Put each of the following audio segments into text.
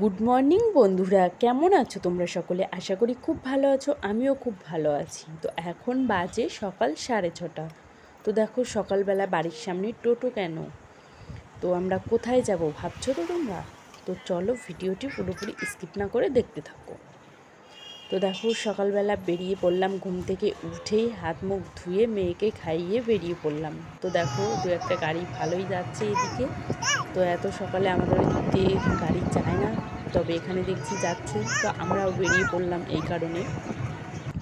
Good morning বন্ধুরা। কেমন আছো তোমরা সকলে? আশা করি খুব ভালো আছো, আমিও খুব ভালো আছি। তো এখন বাজে সকাল সাড়ে ছটা। তো দেখো সকালবেলা বাড়ির সামনে টোটো কেন? তো আমরা কোথায় যাব ভাবছ তো তোমরা? তো চলো ভিডিওটি পুরোপুরি স্কিপ না করে দেখতে থাকো। তো দেখো, সকালবেলা বেরিয়ে পড়লাম ঘুম থেকে উঠেই, হাত মুখ ধুয়ে মেয়েকে খাইয়ে বেরিয়ে পড়লাম। তো দেখো, দু একটা গাড়ি ভালোই যাচ্ছে এদিকে। তো এত সকালে আমাদের দিক গাড়ি যায় না, তবে এখানে দেখছি যাচ্ছে। তো আমরাও বেরিয়ে পড়লাম এই কারণে,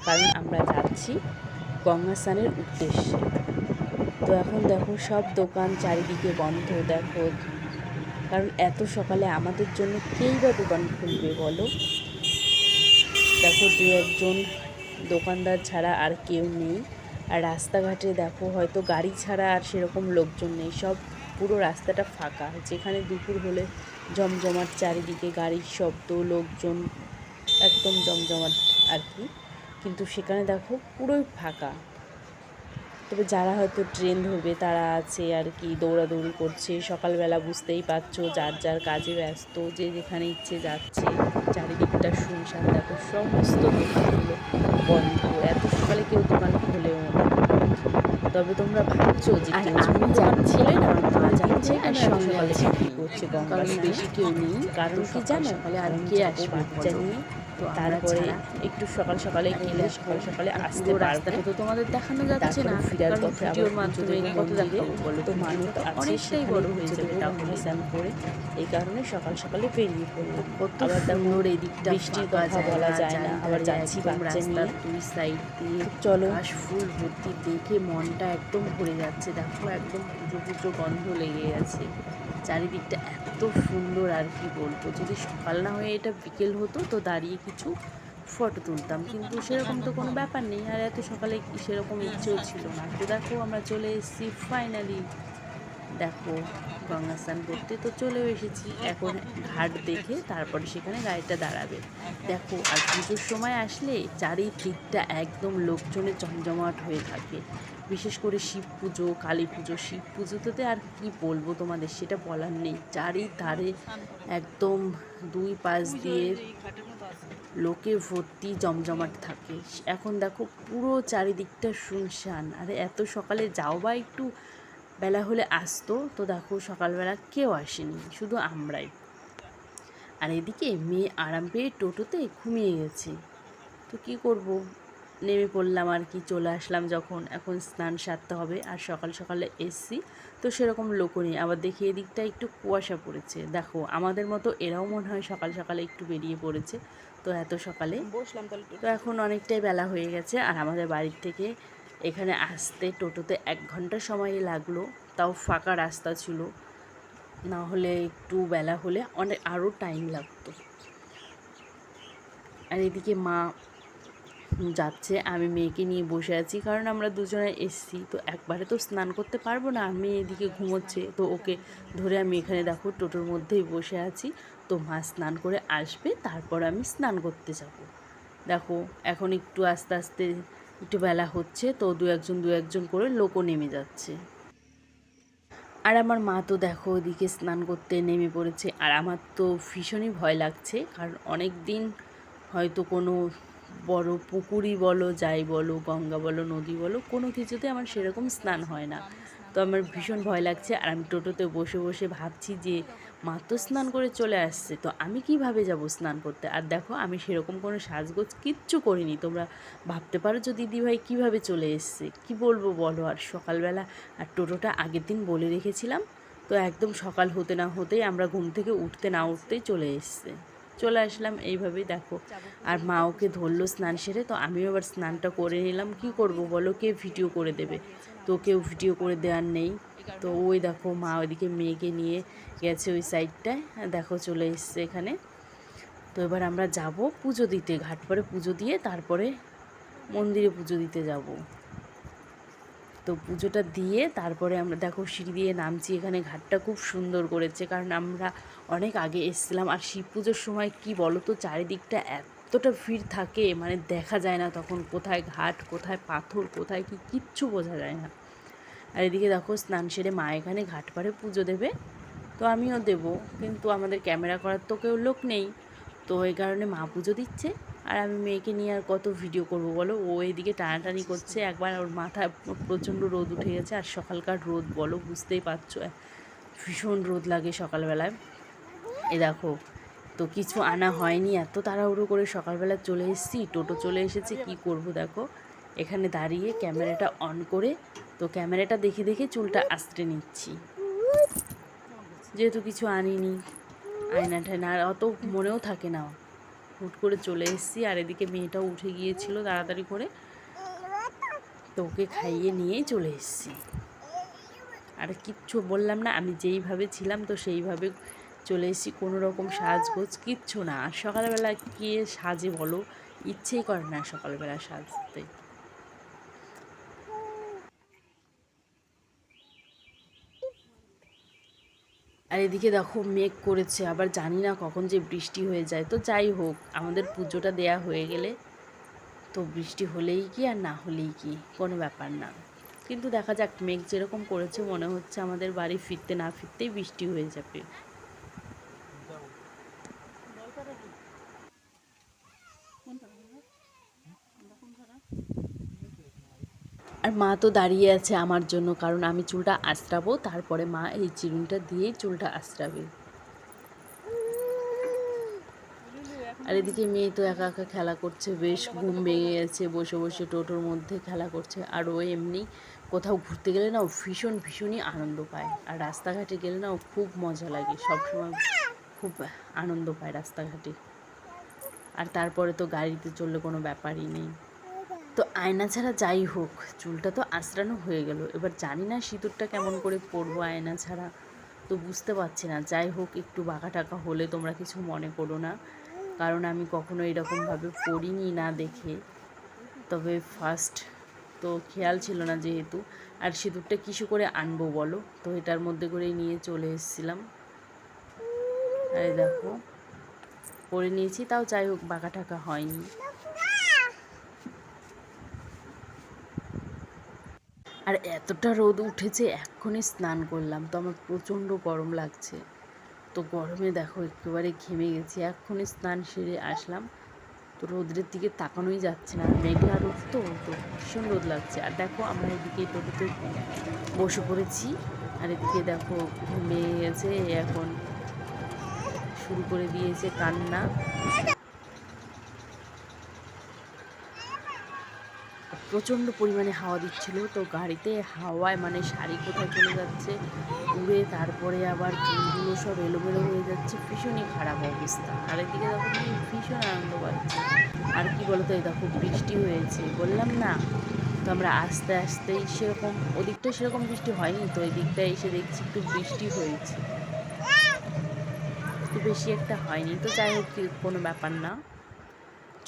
কারণ আমরা যাচ্ছি গঙ্গা স্নানের উদ্দেশ্যে। তো এখন দেখো, সব দোকান চারিদিকে বন্ধ, দেখো। কারণ এত সকালে আমাদের জন্য কেই বা দোকান খুলবে বলো? দেখো, দু একজন দোকানদার ছাড়া আর কেউ নেই। আর রাস্তাঘাটে দেখো, হয়তো গাড়ি ছাড়া আর সেরকম লোকজন নেই। সব পুরো রাস্তাটা ফাঁকা। যেখানে দুপুর হলে জমজমাট চারিদিকে গাড়ির শব্দ, লোকজন একদম জমজমাট আর কি। কিন্তু সেখানে দেখো, পুরোই ফাঁকা। তবে যারা হয়তো ট্রেন ধরবে তারা আছে আর কি, দৌড়াদৌড়ি করছে। সকালবেলা বুঝতেই পারছ, যার যার কাজে ব্যস্ত, যে যেখানে ইচ্ছে যাচ্ছে। চারিদিকটা শুনশান দেখো সমস্ত দোকানগুলো বন্ধ। এত সকালে কেউ দোকান খোলেও না। তবে তোমরা ভাবছ যে আর আমি যখন যাচ্ছি না? মা যাচ্ছে আর সঙ্গে আছে করছে গঙ্গা। বেশি কেউ নেই। কারণ কি জানো? ফলে আর কে আসবে? বাচ্চা বলো? নিয়ে তো তারপরে একটু সকাল সকালে গেলে সকাল সকালে আসতে রাস্তাটা তো তোমাদের দেখানো যাচ্ছে না ফিরার পথে আবার মাধ্যমে কত। দেখাবো বলো তো মানুষ অনেকটাই বড় হয়ে যাবে তাহলে স্নান করে এই কারণে সকাল সকালে বেরিয়ে পড়লাম। কত আবার সুন্দর এদিকটা বৃষ্টির কথা বলা যায় না আবার যাচ্ছি বাচ্চা নিয়ে। দুই সাইড দিয়ে চলো। ঘাস ফুল ভর্তি দেখে মনটা একদম ভরে যাচ্ছে। দেখো একদম পুজো পুজো গন্ধ লেগে গেছে চারিদিকটা এত সুন্দর আর কি বলব? যদি সকাল না হয়ে এটা বিকেল হতো, তো দাঁড়িয়ে কিছু ফটো তুলতাম। কিন্তু সেরকম তো কোনো ব্যাপার নেই, আর এত সকালে সেরকম ইচ্ছেও ছিল না। তো দেখো, আমরা চলে এসেছি ফাইনালি দেখো, গঙ্গা স্নান করতে তো চলেও এসেছি। এখন ঘাট দেখে তারপরে সেখানে গাড়িটা দাঁড়াবে। দেখো, আর পুজোর সময় আসলে চারিদিকটা একদম লোকজনে জমজমাট হয়ে থাকে। বিশেষ করে শিব পুজো কালী পুজো শিব পুজোতে আর কি বলব তোমাদের সেটা বলার নেই। চারিধারে একদম দুই পাশ দিয়ে লোকে ভর্তি জমজমাট থাকে। এখন দেখো পুরো চারিদিকটা শুনশান। আরে এত সকালে যাও বা একটু বেলা হলে আসতো তো দেখো সকালবেলা কেউ আসেনি শুধু আমরাই। আর এদিকে মেয়ে আরাম পেয়ে টোটোতে ঘুমিয়ে গেছে। তো কি করব? নেমে পড়লাম আর কি চলে আসলাম যখন। এখন স্নান সারতে হবে আর সকাল সকালে এসছি। তো সেরকম লোকও নেই। আবার দেখি এদিকটা একটু কুয়াশা পড়েছে। দেখো আমাদের মতো এরাও মনে হয় সকাল সকালে একটু বেরিয়ে পড়েছে। তো এত সকালে। বসলাম তাহলে তো এখন অনেকটাই বেলা হয়ে গেছে আর আমাদের বাড়ির থেকে এখানে আসতে টোটোতে এক ঘণ্টা সময় লাগল। তাও ফাঁকা রাস্তা ছিল। না হলে একটু বেলা হলে অনেক আরও টাইম লাগতো। আর এদিকে মা যাচ্ছে, আমি মেয়েকে নিয়ে বসে আছি, কারণ আমরা দুজনে এসছি, তো একবারে তো স্নান করতে পারব না আমি এদিকে ঘুমোচ্ছে, তো ওকে ধরে আমি এখানে দেখো টোটোর মধ্যেই বসে আছি, তো মা স্নান করে আসবে, তারপর আমি স্নান করতে যাব। দেখো, এখন একটু আস্তে আস্তে একটু বেলা হচ্ছে, তো দু একজন দু একজন করে লোকও নেমে যাচ্ছে। আর আমার মা তো দেখো ওদিকে স্নান করতে নেমে পড়েছে, আর আমার তো ভীষণই ভয় লাগছে, কারণ অনেক দিন হয়তো কোনো বড় পুকুরই বলো, যাই বলো, গঙ্গা বলো, নদী বলো, কোনো কিছুতে আমার সেরকম স্নান হয় না। তো আমার ভীষণ ভয় লাগছে আর আমি টোটোতে বসে বসে ভাবছি যে, মা তো স্নান করে চলে আসছে, তো আমি কীভাবে যাব স্নান করতে? আর দেখো, আমি সেরকম কোনো সাজগোজ কিচ্ছু করিনি। তোমরা ভাবতে পারো যে দিদিভাই কীভাবে চলে এসছে? কি বলব বলো? আর সকালবেলা, আর টোটোটা আগের দিন বলে রেখেছিলাম, তো একদম সকাল হতে না হতেই আমরা ঘুম থেকে উঠতে না উঠতেই চলে এসছে। চলে আসলাম এইভাবেই দেখো। আর মা ওকে ধরলো স্নান সেরে তো আমিও এবার স্নানটা করে নিলাম। কি করব বলো? কে ভিডিও করে দেবে? তো কেউ ভিডিও করে দেওয়ার নেই। তো ওই দেখো মা ওইদিকে মেয়েকে নিয়ে গেছে ওই সাইডটায়। দেখো চলে এসছে এখানে। তো এবার আমরা যাব পুজো দিতে ঘাট পরে পুজো দিয়ে তারপরে মন্দিরে পুজো দিতে যাব। তো পুজোটা দিয়ে তারপরে আমরা দেখো সিঁড়ি দিয়ে নামছি এখানে ঘাটটা খুব সুন্দর করেছে। কারণ আমরা অনেক আগে এসেছিলাম। আর শিব পুজোর সময় কি বলো তো চারিদিকটা এতটা ভিড় থাকে মানে দেখা যায় না তখন কোথায় ঘাট, কোথায় পাথর, কোথায় কি, কিচ্ছু বোঝা যায় না। আর এদিকে দেখো, স্নান সেরে মা এখানে ঘাট পাড়ে পুজো দেবে। তো আমিও দেব, কিন্তু আমাদের ক্যামেরা করার তো কেউ লোক নেই। তো এই কারণে মা পুজো দিচ্ছে, আর আমি মেয়েকে নিয়ে আর কত ভিডিও করব বলো? ও এদিকে টানাটানি করছে, একবার ওর মাথায় প্রচণ্ড রোদ উঠে গেছে, আর সকালকার রোদ বলো, বুঝতেই পারছ ভীষণ রোদ লাগে সকালবেলায়। এ দেখো, তো কিছু আনা হয়নি, এত তাড়াহুড়ো করে সকালবেলা চলে এসেছি, টোটো চলে এসেছে, কি করব দেখো। এখানে দাঁড়িয়ে ক্যামেরাটা অন করে, তো ক্যামেরাটা দেখে দেখে চুলটা আস্তে নিচ্ছি। যেহেতু কিছু আনিনি আয়না ঠায়না আর অত মনেও থাকে না। হুট করে চলে এসেছি, আর এদিকে মেয়েটাও উঠে গিয়েছিল তাড়াতাড়ি করে। তো ওকে খাইয়ে নিয়েই চলে এসেছি। আর কিচ্ছু বললাম না, আমি যেইভাবে ছিলাম তো সেইভাবে চলে এসেছি, কোনো রকম সাজগোজ কিচ্ছু না। আর সকালবেলা কে সাজে বলো? ইচ্ছেই করে না সকালবেলা সাজতে। আর এদিকে দেখো, মেঘ করেছে, আবার জানি না কখন যে বৃষ্টি হয়ে যায়। তো যাই হোক, আমাদের পুজোটা দেয়া হয়ে গেলে তো বৃষ্টি হলেই কি আর না হলেই কি, কোনো ব্যাপার না। কিন্তু দেখা যাক, মেঘ যেরকম করেছে, মনে হচ্ছে আমাদের বাড়ি ফিরতে না ফিরতেই বৃষ্টি হয়ে যাবে আর মা তো দাঁড়িয়ে আছে আমার জন্য, কারণ আমি চুলটা আঁচড়াবো, তারপরে মা এই চিরুনিটা দিয়েই চুলটা আঁচড়াবে। আর এদিকে মেয়ে তো একা একা খেলা করছে, বেশ ঘুম ভেঙে গেছে, বসে বসে টোটোর মধ্যে খেলা করছে, আর ও এমনি কোথাও ঘুরতে গেলে না ও ভীষণ, ভীষণই আনন্দ পায়। আর রাস্তাঘাটে গেলে না ও খুব মজা লাগে, সবসময় খুব আনন্দ পায় রাস্তাঘাটে। আর তারপরে তো গাড়িতে চললে কোনো ব্যাপারই নেই। তো আয়না ছাড়া যাই হোক, চুলটা তো আঁচড়ানো হয়ে গেল। এবার জানি না সিঁদুরটা কেমন করে পরবো আয়না ছাড়া। তো বুঝতে পারছি না। যাই হোক, একটু বাঁকা টাকা হলে তোমরা কিছু মনে করো না। কারণ আমি কখনো এরকমভাবে পড়িনি না দেখে। তবে ফার্স্ট তো খেয়াল ছিল না যেহেতু। আর সিঁদুরটা কিছু করে আনব বলো? তো এটার মধ্যে করেই নিয়ে চলে এসেছিলাম। আর দেখো পরে নিয়েছি, তাও যাই হোক, বাঁকা টাকা হয়নি। আর এতটা রোদ উঠেছে, এক্ষুনি স্নান করলাম। তো আমার প্রচণ্ড গরম লাগছে। তো গরমে দেখো, একেবারে ঘেমে গেছি। এক্ষুনি স্নান সেরে আসলাম। তো রোদ্রের দিকে তাকানোই যাচ্ছে না। মেঘলা রোদ তো তো ভীষণ রোদ লাগছে। আর দেখো, আমরা এদিকে টোটোতে বসে পড়েছি। আর এদিকে দেখো ঘুমে গেছে এখন শুরু করে দিয়েছে কান্না। প্রচণ্ড পরিমাণে হাওয়া দিচ্ছিল। তো গাড়িতে হাওয়ায় মানে শাড়ি কোথায় চলে যাচ্ছে, উড়ে তারপরে আবার চুলগুলো সব এলোমেলো হয়ে যাচ্ছে, ভীষণই খারাপ অবস্থা। আর এদিকে দেখো তুমি ভীষণ আনন্দ পাচ্ছে। আর কি বলতো, এই দেখো বৃষ্টি হয়েছে। বললাম না, তো আমরা আস্তে আস্তেই সেরকম ওদিকটা সেরকম বৃষ্টি হয়নি, তো এই দিকটায় এসে দেখছি একটু বৃষ্টি হয়েছে। একটু বেশি একটা হয়নি, তো যাই হোক কোনো ব্যাপার না।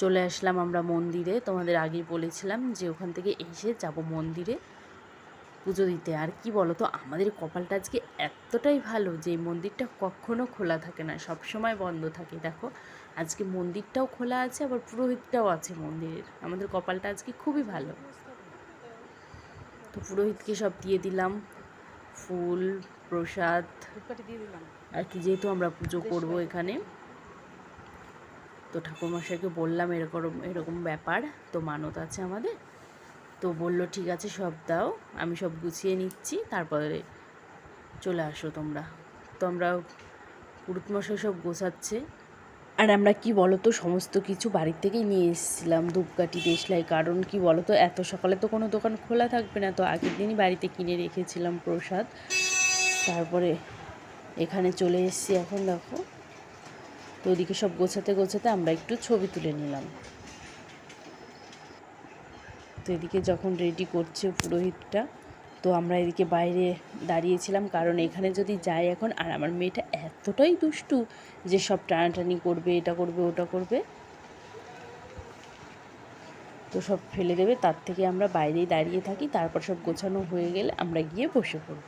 চলে আসলাম আমরা মন্দিরে। তোমাদের আগেই বলেছিলাম যে ওখান থেকে এসে যাব মন্দিরে পুজো দিতে। আর কি বলো তো আমাদের কপালটা আজকে এতটাই ভালো যে এই মন্দিরটা কখনো খোলা থাকে না সব সময় বন্ধ থাকে। দেখো আজকে মন্দিরটাও খোলা আছে আবার পুরোহিতটাও আছে মন্দিরের। আমাদের কপালটা আজকে খুবই ভালো। তো পুরোহিতকে সব দিয়ে দিলাম। ফুল প্রসাদ আর কি যেহেতু আমরা পুজো করব এখানে। তো ঠাকুরমশাইকে বললাম এরকম এরকম ব্যাপার, তো মানত আছে আমাদের। তো বলল, ঠিক আছে, সব দাও, আমি সব গুছিয়ে নিচ্ছি, তারপরে চলে আসো তোমরা। তো আমরা পুরুতমশাই সব গোছাচ্ছে। আর আমরা কি বলতো, সমস্ত কিছু বাড়ির থেকেই নিয়ে এসেছিলাম, ধূপকাঠি, দেশলাই, কারণ কি বলতো, এত সকালে তো কোনো দোকান খোলা থাকবে না, তো আগের দিনই বাড়িতে কিনে রেখেছিলাম প্রসাদ। তারপরে এখানে চলে এসেছি এখন, দেখো। তো ওদিকে সব গোছাতে গোছাতে আমরা একটু ছবি তুলে নিলাম। তো এদিকে যখন রেডি করছে পুরোহিতটা, তো আমরা এদিকে বাইরে দাঁড়িয়েছিলাম, কারণ এখানে যদি যাই এখন, আর আমার মেয়েটা এতটাই দুষ্টু যে সব টানাটানি করবে, এটা করবে, ওটা করবে। তো সব ফেলে দেবে, তার থেকে আমরা বাইরেই দাঁড়িয়ে থাকি, তারপর সব গোছানো হয়ে গেলে আমরা গিয়ে বসে পড়ব।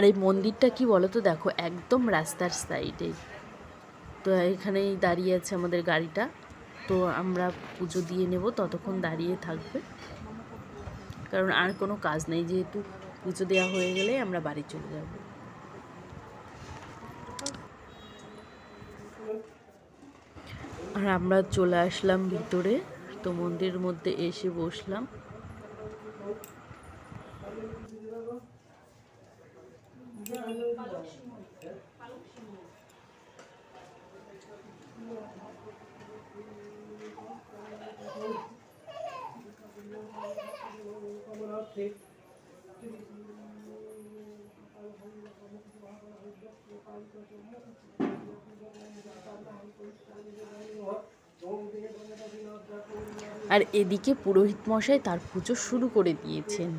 আর এই মন্দিরটা কি বলো তো দেখো, একদম রাস্তার সাইডে তো এখানেই দাঁড়িয়ে আছে আমাদের গাড়িটা। তো আমরা পুজো দিয়ে নেব, ততক্ষণ দাঁড়িয়ে থাকবে। কারণ আর কোনো কাজ নেই, যেহেতু পুজো দেওয়া হয়ে গেলে আমরা বাড়ি চলে যাব। আর আমরা চলে আসলাম ভিতরে। তো মন্দিরের মধ্যে এসে বসলাম। আর এদিকে পুরোহিত মশাই তার পুজো শুরু করে দিয়েছেন।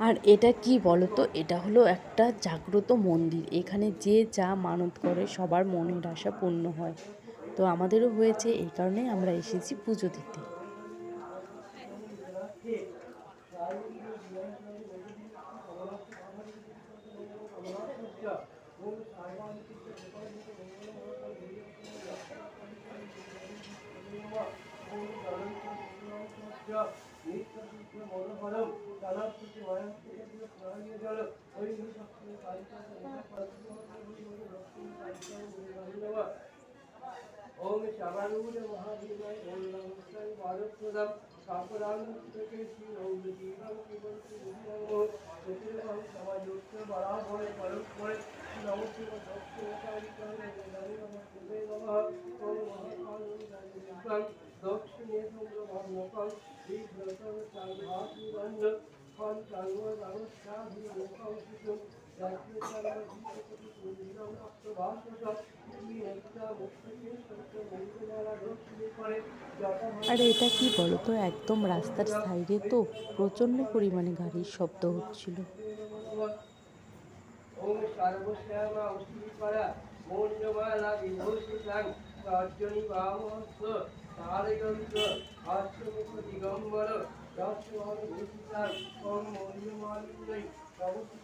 আর এটা কি বলতো? এটা হলো একটা জাগ্রত মন্দির। এখানে যে যা মানত করে, সবার মনের আশা পূর্ণ হয়। তো আমাদেরও হয়েছে, এই কারণে আমরা এসেছি পুজো দিতে। ओम शवरूढ़ महावीराय ओम नमस्ते वारुप्रदम सापरान के श्री ओम जीवम जीवन की नमो ज्योतिर्मय समायुक्त बराबर परम पर नमस्ते दक्षिण काली करे नमः नमः नमः ओम महाकाल दक्षिणे समुद्र भगवान श्री भरतन चांद्राति वंद फल चांगो नमस्कार আর এটা কি বলো তো একদম রাস্তার সাইডে তো প্রচণ্ড পরিমাণে গাড়ির শব্দ হচ্ছিল। দিগম্বর Gracias.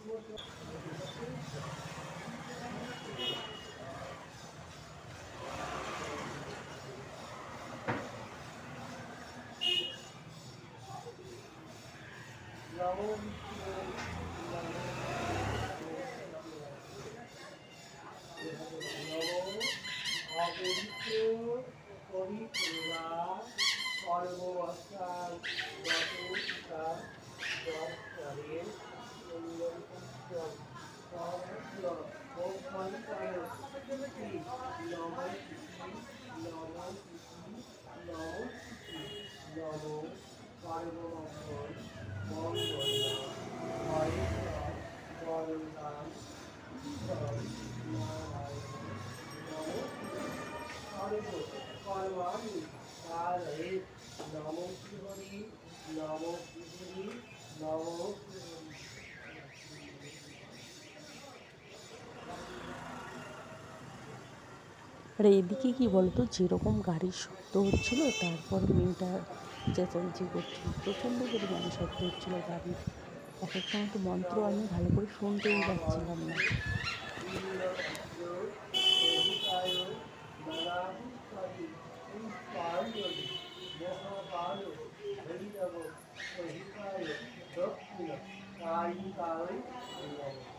আর এদিকে কি বলতো? যেরকম গাড়ির শব্দ হচ্ছিল, তারপর মেয়েটা চেঁচামেচি করছিল। প্রচণ্ড পরিমাণে শব্দ হচ্ছিল গাড়ির। এক এক সময় তো মন্ত্র আমি ভালো করে শুনতেই পাচ্ছিলাম না। দক্ষিণ বন্ধ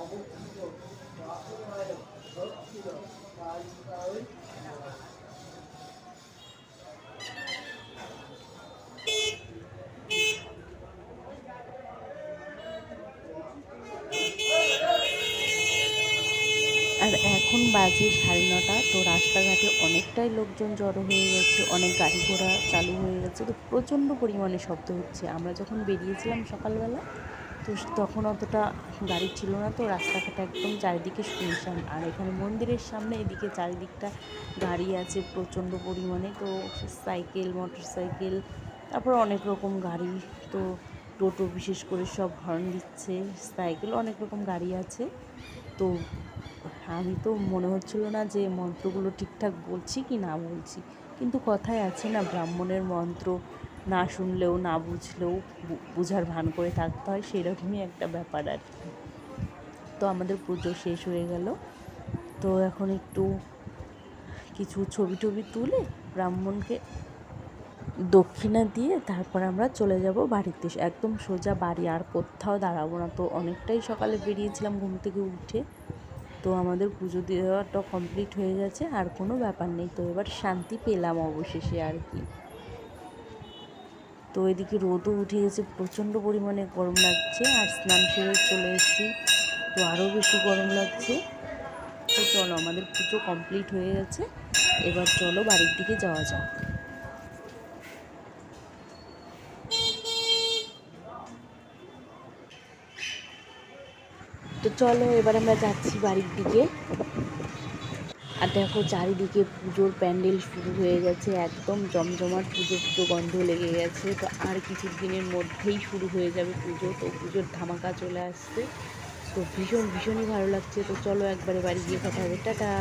অবস্থিত বাসনায় দক্ষিণ কালিকায় তো রাস্তাঘাটে অনেকটাই লোকজন জড়ো হয়ে গেছে, অনেক গাড়ি ঘোড়া চালু হয়ে গেছে। তো প্রচণ্ড পরিমাণে শব্দ হচ্ছে। আমরা যখন বেরিয়েছিলাম সকালবেলা, তো তখন অতটা গাড়ি ছিল না। তো রাস্তাঘাট একদম চারিদিকে শুনশান। আর এখানে মন্দিরের সামনে এদিকে চারিদিকটা গাড়ি আছে প্রচণ্ড পরিমাণে। তো সাইকেল মোটর সাইকেল তারপর অনেক রকম গাড়ি। তো টোটো বিশেষ করে সব হর্ন দিচ্ছে। সাইকেল, অনেক রকম গাড়ি আছে। তো আমি তো মনে হচ্ছিল না যে মন্ত্রগুলো ঠিকঠাক বলছি কি না বলছি। কিন্তু কথায় আছে না, ব্রাহ্মণের মন্ত্র না শুনলেও, না বুঝলেও বুঝার ভান করে থাকতে হয়, সেরকমই একটা ব্যাপার আর কি। তো আমাদের পুজো শেষ হয়ে গেল। তো এখন একটু কিছু ছবি টবি তুলে ব্রাহ্মণকে দক্ষিণা দিয়ে তারপর আমরা চলে যাব বাড়িতে। একদম সোজা বাড়ি, আর কোথাও দাঁড়াবো না। তো অনেকটাই সকালে বেরিয়েছিলাম ঘুম থেকে উঠে। তো আমাদের পুজো দেওয়াটা কমপ্লিট হয়ে গেছে, আর কোনো ব্যাপার নেই। তো এবার শান্তি পেলাম অবশেষে আর কি। তো এদিকে রোদও উঠে গেছে, প্রচণ্ড পরিমাণে গরম লাগছে, আর স্নান সেরে চলে এসেছি। তো আরও বেশি গরম লাগছে। তো চলো, আমাদের পুজো কমপ্লিট হয়ে গেছে। এবার চলো বাড়ির দিকে যাওয়া যাক। চলো, এবার আমরা যাচ্ছি বাড়ির দিকে। আর দেখো, চারিদিকে পুজোর প্যান্ডেল শুরু হয়ে গেছে, একদম জমজমাট পুজো পুজো গন্ধ লেগে গেছে। তো আর কিছু দিনের মধ্যেই শুরু হয়ে যাবে পুজো। তো পুজোর ধামাকা চলে আসছে। তো ভীষণ, ভীষণই ভালো লাগছে। তো চলো, একবারে বাড়ি গিয়ে কথা হবে। টাটা!